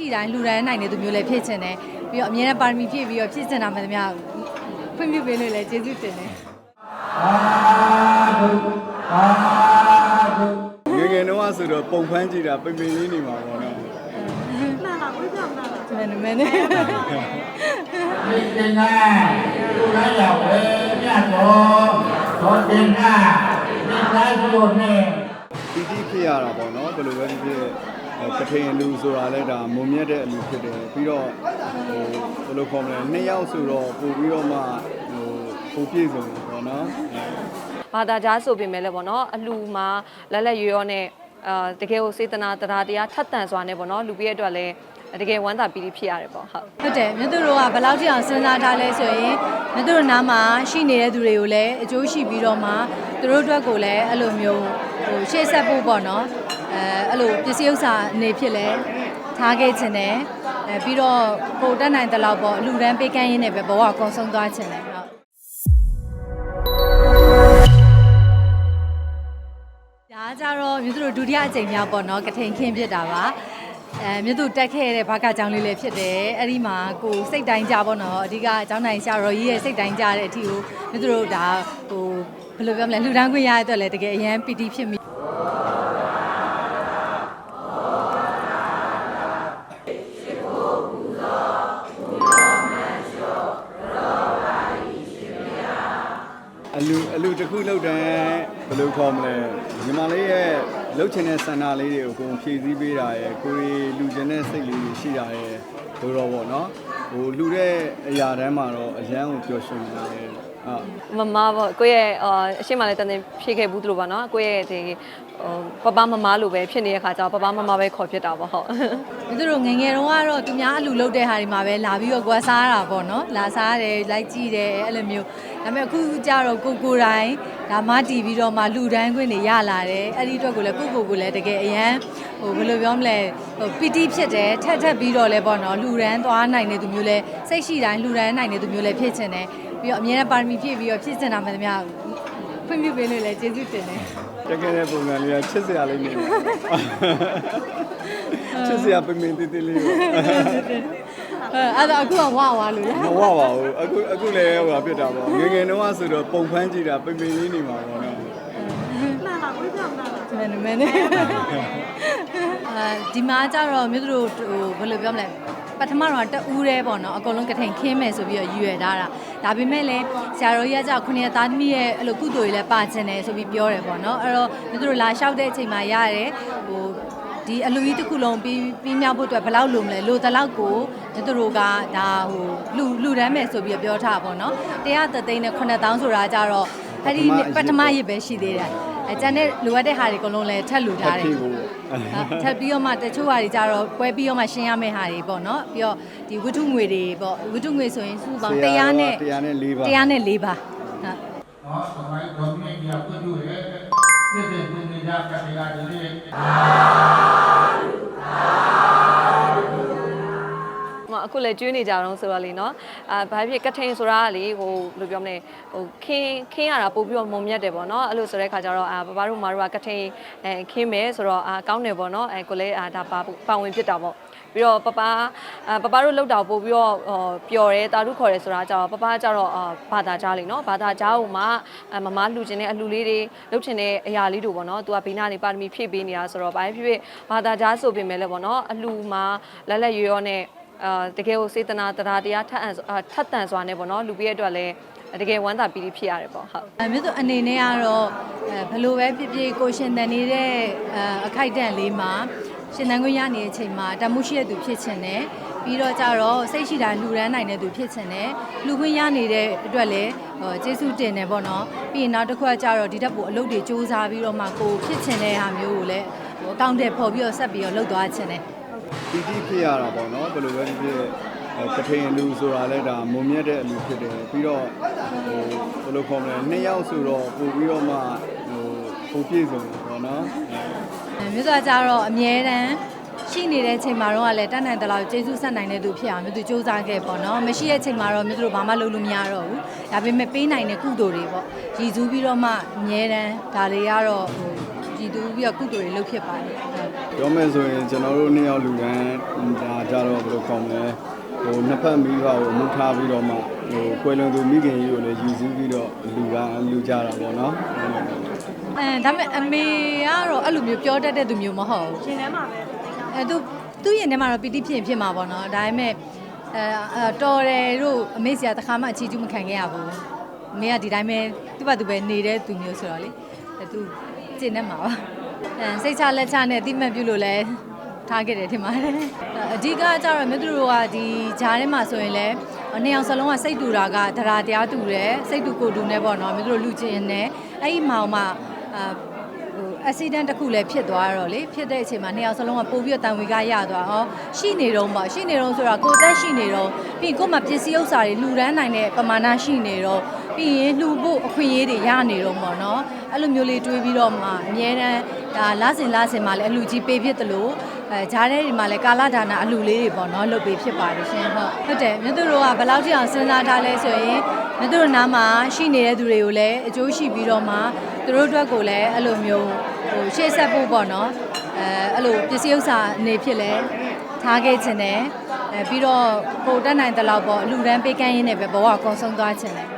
ရှိတိုင်းလူတိုင်းနိုင်တဲ့သူမျိုးလည်းဖြစ်ချင်တယ်ပြီးတော့အမြဲတမ်းပါရမီဖြည့်ပြီးတော့ဖြစ်ချင်တာမှန်သမျှခွင့်ပြုပေးလို့လည်းကျေးဇူးတင်တယ်ငယ်ငယ်တော့ဆိုတော့ပုံဖမ်းကြည့်တာပင်ပင်လေးနေမှာပေါ့နော်မင်းမင်းနဲ့တင်နာလူလိုက်ရောက်ပဲမြတ်တော်တော်တင်နာဒီလိုက်လို့နဲ့ပီတိဖြစ်ရတာပေါ့နော်ဘယ်လိုပဲဖြစ်ဖြစ်အဲ ကထင်လူဆိုတာလဲဒါမုံမြတ်တဲ့အလူဖြစ်တယ်ပြီးတော့ဟိုဘယ်လိုခေါ်မလဲနှစ်ယောက်ဆိုတော့ပို့ပြီးတော့မှဟိုပိုပြည့်စုံတယ်ပေါ့နော်အဲဘာသာကြားဆိုပေမဲ့လည်းပေါ့နော်အလှမှာလက်လက်ရွရောနဲ့အာတကယ်ကိုစေတနာတရားတရားထက်သန်စွာနဲ့ပေါ့နော်လူပြည့်အတွက်လည်းတကယ်ဝမ်းသာပီတိဖြစ်ရတယ်ပေါ့ဟုတ်ဟုတ်တယ်မြတ်သူတို့ကဘယ်လောက်ထိအောင်စဉ်းစားထားလဲဆိုရင်မြတ်သူတို့နားမှာရှိနေတဲ့သူတွေကိုလည်းအကျိုးရှိပြီးတော့မှသူတို့အတွက်ကိုလည်းအဲ့လိုမျိုးဟိုရှေ့ဆက်ဖို့ပေါ့နော် အဲအဲ့လိုပစ္စည်းဥစ္စာအနေဖြစ်လဲထားခဲ့ခြင်းတယ်အဲပြီးတော့ကိုတက်နိုင်တဲ့လောက်ပေါ့အလူရန်ပေးကမ်းရင်းနဲ့ပဲဘဝကုံဆုံးသွားခြင်းတယ်ဟုတ်ဒါကြတော့မြတ်သူတို့ဒုတိယအကြိမ်မြောက်ပေါ့နော်ကထိန်ခင်းဖြစ်တာပါအဲမြတ်သူတက်ခဲ့တဲ့ဘာကကြောင်လေးလည်းဖြစ်တယ်အဲ့ဒီမှာကိုစိတ်တိုင်းကြပေါ့နော်အဓိကအကြောင်းတိုင်းဆရာတော်ကြီးရဲ့စိတ်တိုင်းကြတဲ့အထီကိုမြတ်သူတို့ဒါဟိုဘယ်လိုပြောမလဲလှူဒန်းခွင့်ရတဲ့အတွက်လည်းတကယ်အရန်ပီတိဖြစ်မိ အလူအလူတစ်ခုလောက်တန်းဘယ်လိုခေါ်မလဲညီမလေးရဲ့လှုပ်ချင်တဲ့ဆန္ဒလေးတွေကိုကိုယ်ဖြည့်ဆည်းပေးတာရယ်ကိုယ်လူချင်တဲ့စိတ်လေးတွေရှိတာရယ်တို့တော့ပေါ့နော်ဟိုလူတဲ့အရာတန်းမှာတော့အရန်ကိုပျော်ရွှင်နေတာရယ်ဟုတ် မမပေါ့ကိုယ့်ရဲ့အာအရှိမလည်းတန်တင်ဖြည့်ခဲ့ဘူးသူတို့ပါနော်ကိုယ့်ရဲ့ဒီဟိုပပမမလိုပဲဖြစ်နေတဲ့ခါကျတော့ပပမမပဲခေါ်ဖြစ်တာပေါ့ဟုတ်။သူတို့ငယ်ငယ်တုန်းကတော့သူများအလူလုပ်တဲ့ဟာတွေမှာပဲလာပြီးတော့ကွာစားတာပေါ့နော်။လာစားတယ်လိုက်ကြည့်တယ်အဲ့လိုမျိုး။ဒါပေမဲ့အခုကျတော့ကိုကိုတိုင်းဒါမတီးပြီးတော့မှလူတိုင်းခွင့်တွေရလာတယ်။အဲ့ဒီအတွက်ကိုလည်းကိုကိုကိုလည်းတကယ်အရန်ဟိုဘယ်လိုပြောမလဲဟိုပီတိဖြစ်တယ်ထက်ထက်ပြီးတော့လည်းပေါ့နော်လူရန်သွားနိုင်တဲ့သူမျိုးလည်းစိတ်ရှိတိုင်းလူရန်နိုင်တဲ့သူမျိုးလည်းဖြစ်ချင်တယ်။ ပြီးတော့အမြဲတမ်းပါရမီဖြည့်ပြီးတော့ဖြစ်ချင်တာမှန်သမျှခွင့်ပြုပေးလို့လည်းကျေးဇူးတင်တယ်။တက်ခဲ့တဲ့ပုံစံလေးကချစ်စရာလေးနေတယ်ချစ်စရာပင်ပင်တေးသေးလေးကိုအဲ့ဒါအခုကဝဝလို့လားမဝပါဘူးအခုအခုလည်းဟိုဖြစ်တာပေါ့ငယ်ငယ်တော့ဆိုတော့ပုံဖမ်းကြည့်တာပင်ပင်လေးနေမှာပေါ့နော်မင်းမင်းနဲ့အဲဒီမှာကျတော့မြို့သူတို့ဟိုဘယ်လိုပြောမလဲ ပထမတော့တအူးရဲပေါ့နော်အကုန်လုံးကထိန်ခင်းမယ်ဆိုပြီးတော့ယူရထားတာဒါပေမဲ့လည်းဆရာတော်ကြီးကကြောက်ခုနှစ်သားသမီးရဲ့အဲ့လိုကုသိုလ်တွေလည်းပါခြင်းတယ်ဆိုပြီးပြောတယ်ပေါ့နော်အဲ့တော့မြို့သူတို့လာလျှောက်တဲ့အချိန်မှာရတယ်ဟိုဒီအလူကြီးတစ်ခုလုံးပြီးပြီးမြောက်ဖို့အတွက်ဘယ်လောက်လိုမလဲလိုတလောက်ကိုမြို့သူတို့ကဒါဟိုလူလူတန်းမယ်ဆိုပြီးတော့ပြောထားပါပေါ့နော်တရားသသိန်းနဲ့9000ဆိုတာကြတော့ အဲ့ဒီပထမရစ်ပဲရှိသေးတယ်အဲကျန်တဲ့လိုအပ်တဲ့ဟာတွေအကုန်လုံးလည်းထပ်လူထားတယ်ဖြည့်ဖို့ထပ်ပြီးတော့မှတချို့ဟာတွေကြတော့ပွဲပြီးတော့မှရှင်းရမယ့်ဟာတွေပေါ့နော်ပြီးတော့ဒီဝတ္ထုငွေတွေပေါ့ဝတ္ထုငွေဆိုရင်စုပေါင်း100နဲ့တရားနဲ့၄ပါး100နဲ့4ပါဟုတ်နော်သမိုင်းတော်မြင့်ကြီးပြည့်ရဲ့ပြည့်တဲ့တင်ကြကတရားတွေ အခုလည်းကျွေးနေကြတော့ဆိုတော့လေနော်အာဘာဖြစ်ကထိန်ဆိုတာကလေဟိုဘယ်လိုပြောမလဲဟိုခင်းခင်းရတာပို့ပြီးတော့မုံမြတ်တယ်ပေါ့နော်အဲ့လိုဆိုတဲ့ခါကျတော့အာဘဘတို့မတို့ကကထိန်အဲခင်းမယ်ဆိုတော့အာကောင်းတယ်ပေါ့နော်အဲကိုလည်းအာဒါပါပါဝင်ဖြစ်တာပေါ့ပြီးတော့ပပအာပပတို့လောက်တာပို့ပြီးတော့ဟောပျော်တယ်တာရုခေါ်တယ်ဆိုတာကျတော့ပပကျတော့အာဘာသာကြားလေနော်ဘာသာကြားဟိုမှာမမလှူခြင်းတဲ့အလှူလေးတွေလှုပ်ခြင်းတဲ့အရာလေးတို့ပေါ့နော်သူကဘေးနာနေပါရမီဖြည့်ပေးနေတာဆိုတော့ဘာဖြစ်ဖြစ်ဘာသာကြားဆိုပေမဲ့လည်းပေါ့နော်အလှူမှာလက်လက်ရွရောနဲ့ အာတကယ်ကိုစေတနာတရားတရားထက်အန်အာထက်သန်စွာနဲ့ပေါ့နော်လူပြည့်အတွက်လည်းတကယ်ဝမ်းသာပီတိဖြစ်ရတယ်ပေါ့ဟုတ်အဲမြို့သူအနေနဲ့ကတော့အဲဘလို့ပဲဖြစ်ဖြစ်ကိုရှင်တန်နေတဲ့အအခိုက်အတန့်လေးမှာရှင်တန်ခွင့်ရနေတဲ့အချိန်မှာတမှုရှိတဲ့သူဖြစ်ချင်တယ်ပြီးတော့ကြတော့စိတ်ရှိတာလှူဒန်းနိုင်တဲ့သူဖြစ်ချင်တယ်လှူခွင့်ရနေတဲ့အတွက်လည်းဟိုကျေးဇူးတင်တယ်ပေါ့နော်ပြီးရင်နောက်တစ်ခုကကြတော့ဒီတက်ပိုအလုပ်တွေစူးစမ်းပြီးတော့မှကိုဖြစ်ချင်တဲ့ဟာမျိုးကိုလည်းဟိုအကောင့်တဲ့ပေါ်ပြီးတော့ဆက်ပြီးတော့လုပ်သွားချင်တယ် ပီတိဖြစ်ရတာပေါ့နော်ဘယ်လိုပဲဖြစ်ဖြစ်အဲကထင်လူဆိုတာလဲဒါမုံမြတ်တဲ့အလူဖြစ်တယ်ပြီးတော့ဟိုဘယ်လိုခေါ်မလဲနှစ်ယောက်ဆိုတော့ပို့ပြီးတော့မှဟိုပိုပြည့်စုံတယ်ပေါ့နော်အဲအဲမြို့သားကြတော့အမြဲတမ်းရှိနေတဲ့အချိန်မှာတော့လည်းတတ်နိုင်တဲ့လောက်ကျေးဇူးဆက်နိုင်တဲ့သူဖြစ်အောင်မြို့သူစူးစမ်းခဲ့ပေါ့နော်မရှိတဲ့အချိန်မှာတော့မြို့သူတို့ဘာမှလုပ်လို့မရတော့ဘူးဒါပေမဲ့ပေးနိုင်တဲ့ကုသိုလ်တွေပေါ့ရည်စူးပြီးတော့မှအမြဲတမ်းဒါတွေကတော့ဟို ရည်သူပြီးတော့ကုသိုလ်တွေလုပ်ဖြစ်ပါတယ်ဟုတ်ပြောမယ်ဆိုရင်ကျွန်တော်တို့နှစ်ယောက်လူတန်းဒါကြတော့ဘယ်လိုခေါ်မလဲဟိုနှစ်ဖက်မိဘကိုအမှုထားပြီးတော့မှဟိုကွယ်လွန်သူမိခင်ကြီးကိုလည်းယူစည်းပြီးတော့လူကလူကြတာပေါ့နော်အဲဒါပေမဲ့အမေကတော့အဲ့လိုမျိုးပြောတတ်တဲ့သူမျိုးမဟုတ်ဘူးရှင်ထဲမှာပဲအဲသူသူ့ရင်ထဲမှာတော့ပီတိဖြစ်ရင်ဖြစ်မှာပေါ့နော်ဒါပေမဲ့အဲအဲတော်တယ်တို့အမေစီကတခါမှအချီးကျူးမခံခဲ့ရဘူးအမေကဒီတိုင်းပဲသူ့ဘာသူပဲနေတဲ့သူမျိုးဆိုတော့လေအဲသူ ကျင့်နေမှာပါအဲစိတ်ချလက်ချနဲ့အတိမတ်ပြုလို့လဲထားခဲ့တယ်ထင်ပါတယ်အဓိကကျတော့မြို့သူတို့ကဒီဂျားထဲမှာဆိုရင်လည်းနှစ်ယောက်စလုံးကစိတ်တူတာကဒရာတရားတူတယ်စိတ်တူကိုတူနဲ့ပေါ့နော်မြို့သူတို့လူချင်းနဲ့အဲ့ဒီမောင်မှအာဟို accident တစ်ခုလည်းဖြစ်သွားတော့လေဖြစ်တဲ့အချိန်မှာနှစ်ယောက်စလုံးကပို့ပြီးတော့တန်ဝေကရသွားဩရှိနေတော့ပေါ့ရှိနေတော့ဆိုတာကိုယ်သက်ရှိနေတော့ပြီးရင်ကိုယ်မှာပစ္စည်းဥစ္စာတွေလှူဒန်းနိုင်တဲ့ပမာဏရှိနေတော့ပြီးရင်လှူဖို့အခွင့်အရေးတွေရနေတော့ပေါ့နော်အဲ့လိုမျိုးလေးတွေးပြီးတော့မှအများတန်းဒါလဆင်လဆင်မှာလည်းအလှကြီးပေးဖြစ်တယ်လို့အဲဂျားတဲ့ဒီမှာလည်းကာလဒါနာအလှလေးတွေပေါ့နော်လုပ်ပေးဖြစ်ပါတယ်ရှင်ဟုတ်ဟုတ်တယ်မြို့သူတို့ကဘယ်လောက်ထိအောင်စဉ်းစားထားလဲဆိုရင် မြို့သူတို့နားမှာရှိနေတဲ့သူတွေကိုလည်းအကျိုးရှိပြီးတော့မှသူတို့အတွက်ကိုလည်းအဲ့လိုမျိုးဟိုရှေ့ဆက်ဖို့ပေါ့နော်အဲအဲ့လိုပစ္စည်းဥစ္စာအနေဖြစ်လဲထားခဲ့ခြင်းနဲ့အဲပြီးတော့ကိုတက်နိုင်တဲ့လောက်ပေါ့အလူရန်ပေးကမ်းရင်းနဲ့ပဲဘဝကိုကုံဆုံးသွားခြင်းနဲ့